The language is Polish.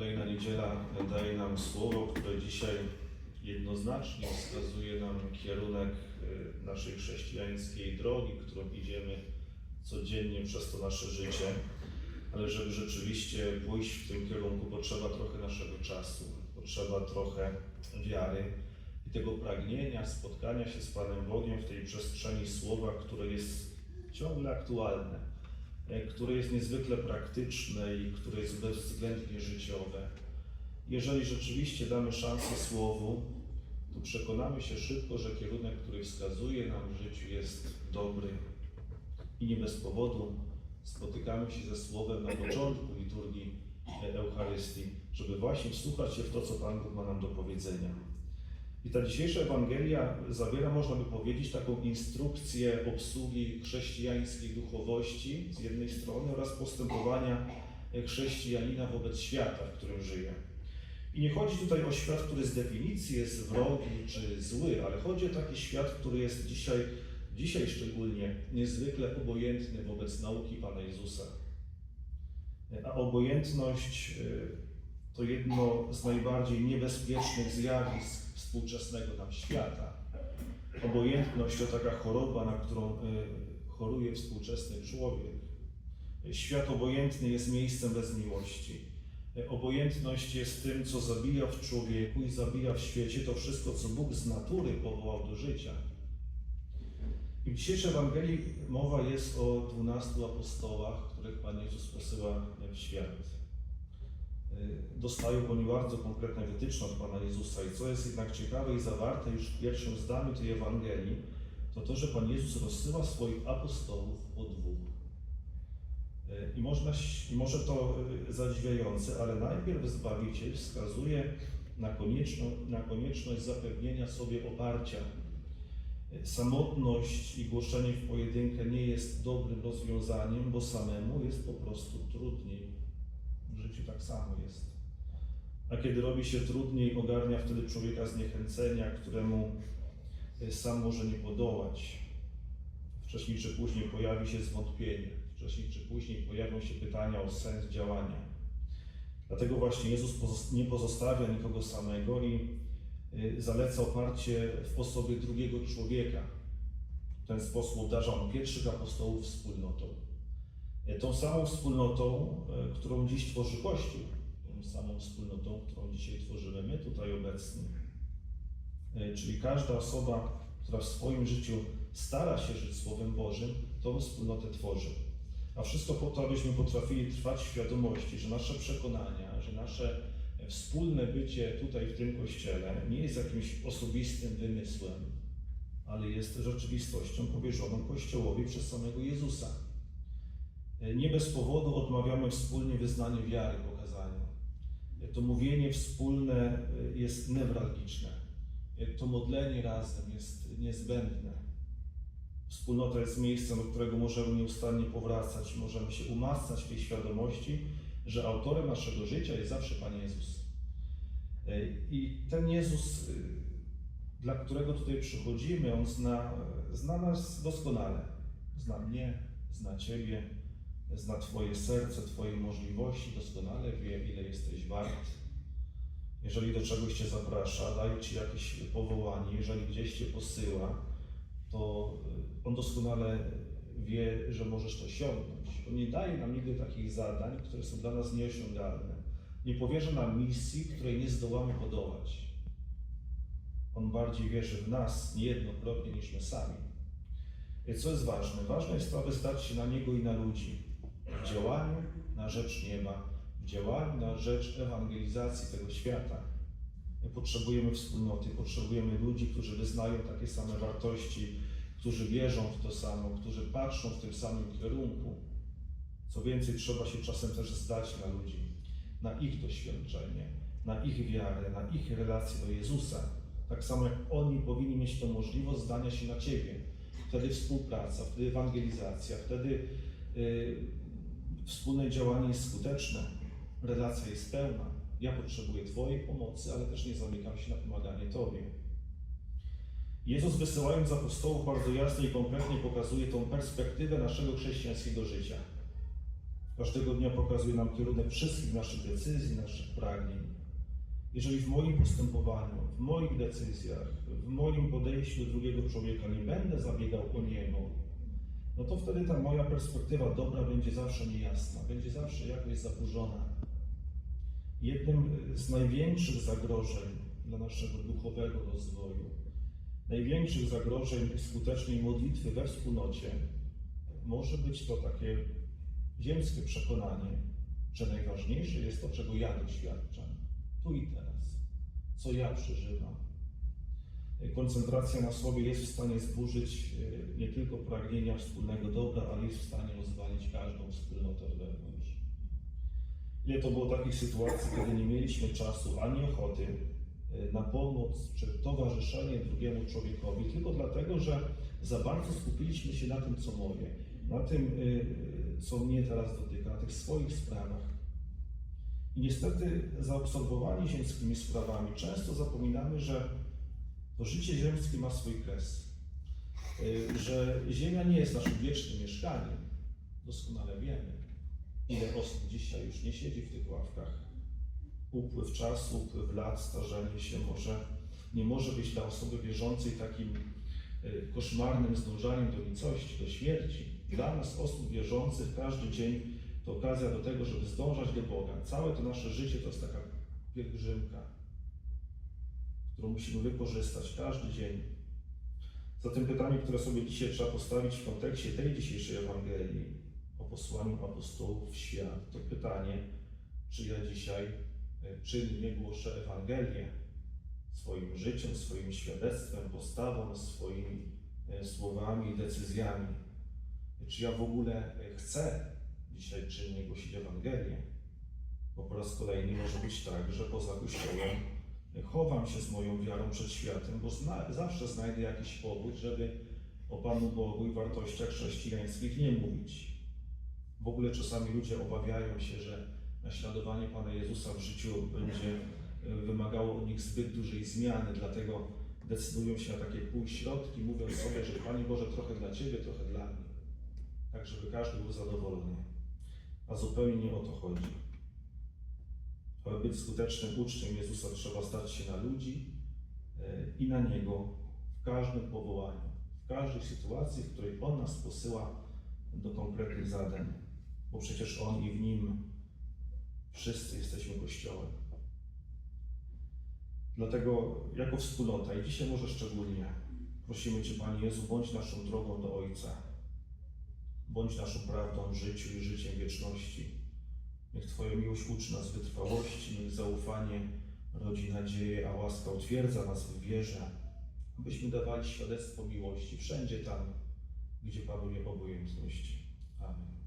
kolejna niedziela daje nam słowo, które dzisiaj jednoznacznie wskazuje nam kierunek y, naszej chrześcijańskiej drogi, którą idziemy codziennie przez to nasze życie. Ale żeby rzeczywiście pójść w tym kierunku, potrzeba trochę naszego czasu, potrzeba trochę wiary i tego pragnienia spotkania się z Panem Bogiem w tej przestrzeni słowa, które jest ciągle aktualne które jest niezwykle praktyczne i które jest bezwzględnie życiowe. Jeżeli rzeczywiście damy szansę Słowu, to przekonamy się szybko, że kierunek, który wskazuje nam w życiu jest dobry. I nie bez powodu spotykamy się ze Słowem na początku liturgii e, Eucharystii, żeby właśnie wsłuchać się w to, co Pan Bóg ma nam do powiedzenia. I ta dzisiejsza Ewangelia zawiera, można by powiedzieć, taką instrukcję obsługi chrześcijańskiej duchowości z jednej strony oraz postępowania chrześcijanina wobec świata, w którym żyje. I nie chodzi tutaj o świat, który z definicji jest wrogi czy zły, ale chodzi o taki świat, który jest dzisiaj, dzisiaj szczególnie niezwykle obojętny wobec nauki Pana Jezusa. A obojętność y, to jedno z najbardziej niebezpiecznych zjawisk współczesnego nam świata. Obojętność to taka choroba, na którą y, choruje współczesny człowiek. Świat obojętny jest miejscem bez miłości. Obojętność jest tym, co zabija w człowieku i zabija w świecie to wszystko, co Bóg z natury powołał do życia. I w dzisiejszej Ewangelii mowa jest o dwunastu apostołach, których Pan Jezus posyła w świat. Y, Dostają oni bardzo konkretne wytyczne od Pana Jezusa. I co jest jednak ciekawe i zawarte już w pierwszym zdaniu tej Ewangelii, to to, że Pan Jezus rozsyła swoich apostołów po dwóch. Y, I, można, I może to y, zadziwiające, ale najpierw Zbawiciel wskazuje na, na konieczność zapewnienia sobie oparcia. Samotność i głoszenie w pojedynkę nie jest dobrym rozwiązaniem, bo samemu jest po prostu trudniej. Życiu tak samo jest. A kiedy robi się trudniej, ogarnia wtedy człowieka zniechęcenia, któremu y, sam może nie podołać. Wcześniej czy później pojawi się zwątpienie, wcześniej czy później pojawią się pytania o sens działania. Dlatego właśnie Jezus nie pozostawia nikogo samego i y, zaleca oparcie w osobie drugiego człowieka. W ten sposób obdarza on pierwszych apostołów wspólnotą. Y, Tą samą wspólnotą, y, którą dziś tworzy Kościół, tą samą wspólnotą, którą dzisiaj tworzymy my tutaj obecni. Y, Czyli każda osoba, która w swoim życiu stara się żyć Słowem Bożym, tą wspólnotę tworzy. A wszystko po to, abyśmy potrafili trwać w świadomości, że nasze przekonania, że nasze wspólne bycie tutaj w tym kościele nie jest jakimś osobistym wymysłem, ale jest rzeczywistością powierzoną Kościołowi przez samego Jezusa. Nie bez powodu odmawiamy wspólnie wyznanie wiary po kazaniu. To mówienie wspólne jest newralgiczne. To modlenie razem jest niezbędne. Wspólnota jest miejscem, do którego możemy nieustannie powracać, możemy się umacniać w tej świadomości, że autorem naszego życia jest zawsze Pan Jezus. I ten Jezus, dla którego tutaj przychodzimy, On zna, zna nas doskonale. Zna mnie, zna Ciebie, zna Twoje serce, Twoje możliwości, doskonale wie, ile jesteś wart. Jeżeli do czegoś Cię zaprasza, daje Ci jakieś powołanie, jeżeli gdzieś Cię posyła, to y, On doskonale wie, że możesz to osiągnąć. On nie daje nam nigdy takich zadań, które są dla nas nieosiągalne. Nie powierza nam misji, której nie zdołamy podołać. On bardziej wierzy w nas niejednokrotnie niż my sami. I co jest ważne? Ważne jest to, aby stać się na Niego i na ludzi. W działaniu na rzecz nieba, w działaniu na rzecz ewangelizacji tego świata. My potrzebujemy wspólnoty, potrzebujemy ludzi, którzy wyznają takie same wartości, którzy wierzą w to samo, którzy patrzą w tym samym kierunku. Co więcej, trzeba się czasem też zdać na ludzi, na ich doświadczenie, na ich wiarę, na ich relacje do Jezusa. Tak samo jak oni powinni mieć tą możliwość zdania się na Ciebie. Wtedy współpraca, wtedy ewangelizacja, wtedy yy, wspólne działanie jest skuteczne, relacja jest pełna. Ja potrzebuję Twojej pomocy, ale też nie zamykam się na pomaganie Tobie. Jezus wysyłając apostołów bardzo jasno i konkretnie pokazuje tą perspektywę naszego chrześcijańskiego życia. Każdego dnia pokazuje nam kierunek wszystkich naszych decyzji, naszych pragnień. Jeżeli w moim postępowaniu, w moich decyzjach, w moim podejściu do drugiego człowieka nie będę zabiegał o no to wtedy ta moja perspektywa dobra będzie zawsze niejasna, będzie zawsze jakoś zaburzona. Jednym z największych zagrożeń dla naszego duchowego rozwoju, największych zagrożeń skutecznej modlitwy we wspólnocie może być to takie ziemskie przekonanie, że najważniejsze jest to, czego ja doświadczam, tu i teraz, co ja przeżywam. Koncentracja na słowie jest w stanie zburzyć e, nie tylko pragnienia wspólnego dobra, ale jest w stanie rozwalić każdą wspólnotę wewnątrz. Ile to było takich sytuacji, kiedy nie mieliśmy czasu ani ochoty e, na pomoc czy towarzyszenie drugiemu człowiekowi, tylko dlatego, że za bardzo skupiliśmy się na tym, co moje, na tym, e, co mnie teraz dotyka, na tych swoich sprawach. I niestety zaobserwowani ziemskimi sprawami często zapominamy, że to życie ziemskie ma swój kres. Y, Że Ziemia nie jest naszym wiecznym mieszkaniem. Doskonale wiemy, ile osób dzisiaj już nie siedzi w tych ławkach. Upływ czasu, upływ lat, starzenie się może, nie może być dla osoby wierzącej takim y, koszmarnym zdążaniem do nicości, do śmierci. Dla nas, osób wierzących, każdy dzień to okazja do tego, żeby zdążać do Boga. Całe to nasze życie to jest taka pielgrzymka, którą musimy wykorzystać każdy dzień. Zatem pytanie, które sobie dzisiaj trzeba postawić w kontekście tej dzisiejszej Ewangelii o posłaniu apostołów w świat, to pytanie, czy ja dzisiaj e, czynnie głoszę Ewangelię swoim życiem, swoim świadectwem, postawą, swoimi e, słowami i decyzjami. Czy ja w ogóle e, chcę dzisiaj czynnie głosić Ewangelię? Bo po raz kolejny może być tak, że poza Kościołem chowam się z moją wiarą przed światem, bo zna, zawsze znajdę jakiś powód, żeby o Panu Bogu i wartościach chrześcijańskich nie mówić. W ogóle czasami ludzie obawiają się, że naśladowanie Pana Jezusa w życiu będzie e, wymagało od nich zbyt dużej zmiany, dlatego decydują się na takie półśrodki, mówiąc sobie, że Panie Boże, trochę dla Ciebie, trochę dla mnie. Tak, żeby każdy był zadowolony. A zupełnie nie o to chodzi. Aby być skutecznym uczniem Jezusa, trzeba stać się na ludzi e, i na Niego w każdym powołaniu, w każdej sytuacji, w której On nas posyła do konkretnych zadań, bo przecież On i w Nim wszyscy jesteśmy Kościołem. Dlatego jako wspólnota i dzisiaj może szczególnie prosimy Cię, Panie Jezu, bądź naszą drogą do Ojca, bądź naszą prawdą w życiu i życiem wieczności. Twoja miłość uczy nas wytrwałości, zaufanie rodzi nadzieję, a łaska utwierdza nas w wierze, abyśmy dawali świadectwo miłości wszędzie tam, gdzie panuje obojętność. Amen.